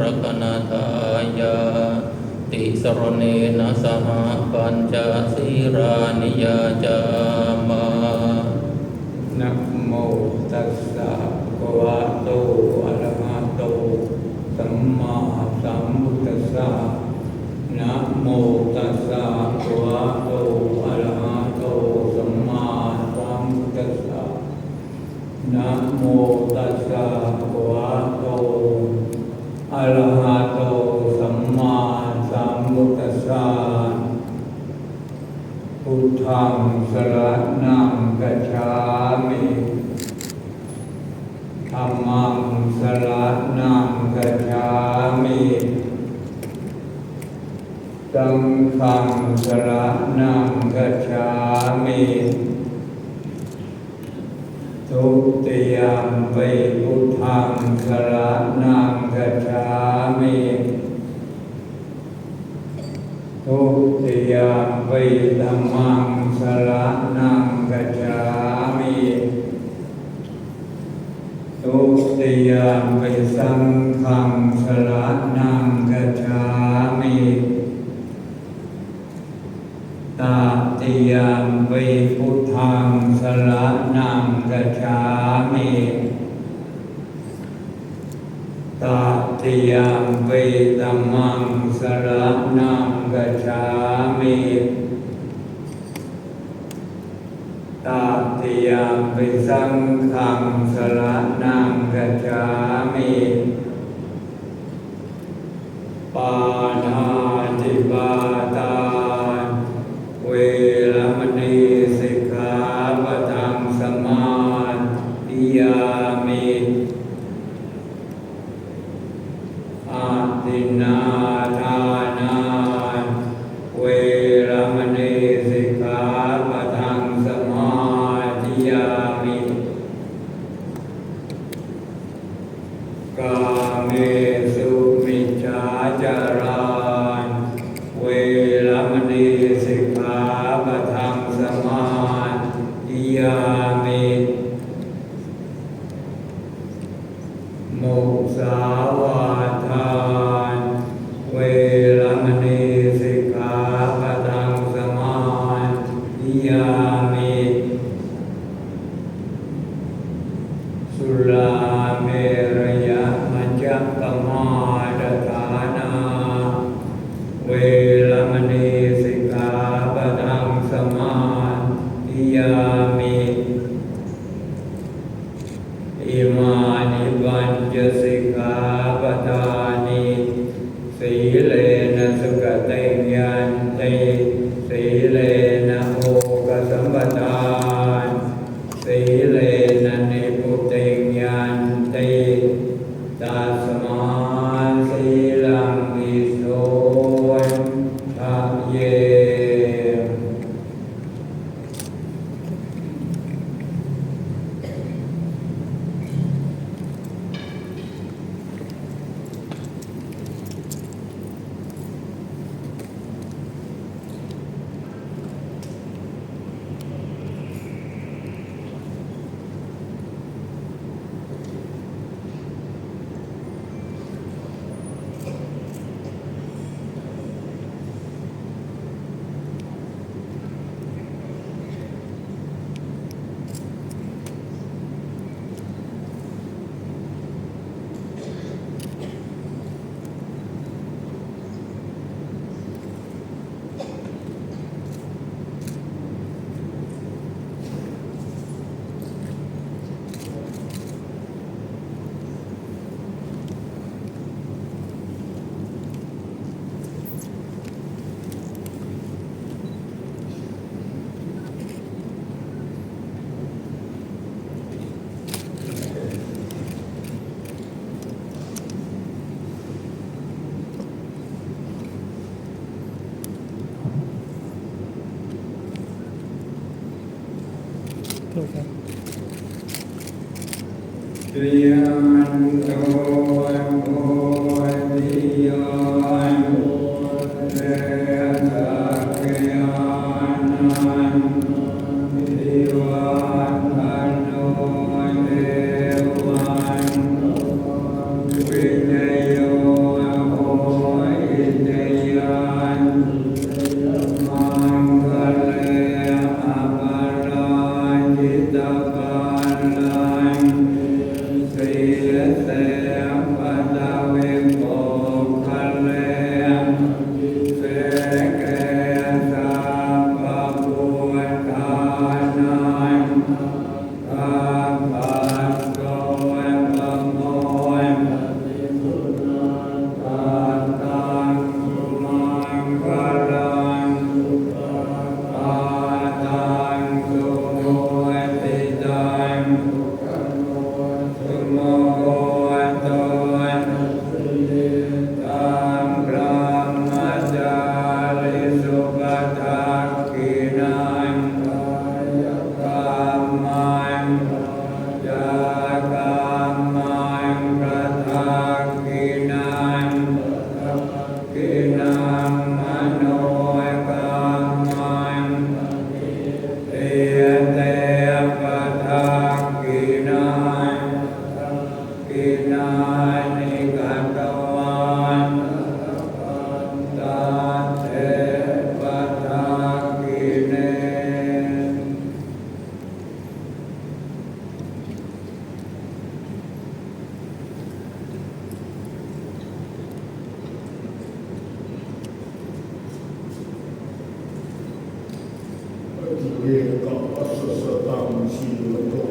รานิยาจามาทุติยมปีมะยังพันาทายาติสรเนนะสหปัญจสิรานิยาจามานเนนะสหปัญจสิรานิยาจามานะโมตัสสะภะวะโตอะระหะโตสัมมาสัมพุทธัสสะนะโมตัสสะภะวะโตอะระหะโตสัมมาสัมพุทธัสสะนะโมตัสสะ งสรณังกัจฉามิธัมมังสรณังกัจฉามิสังฆังสรณังกัจฉามิทุติยมไปพุทธังสรณังกัจฉามิทุติยมไปธัมมัง สรณังกัจามิทุติยมปิสังฆังสรณังกัจามิตติยมปิพุทธังสรณังกัจามิตติยมปิตัมมังสรณังกัจามิต ติยมปิสังฆังสรณังกัจามิ กาเมสุมิจฉาจาร ขาปทานิสีเลนสุกเตยันติสีเล Yeah, God, what's the of I'm seeing?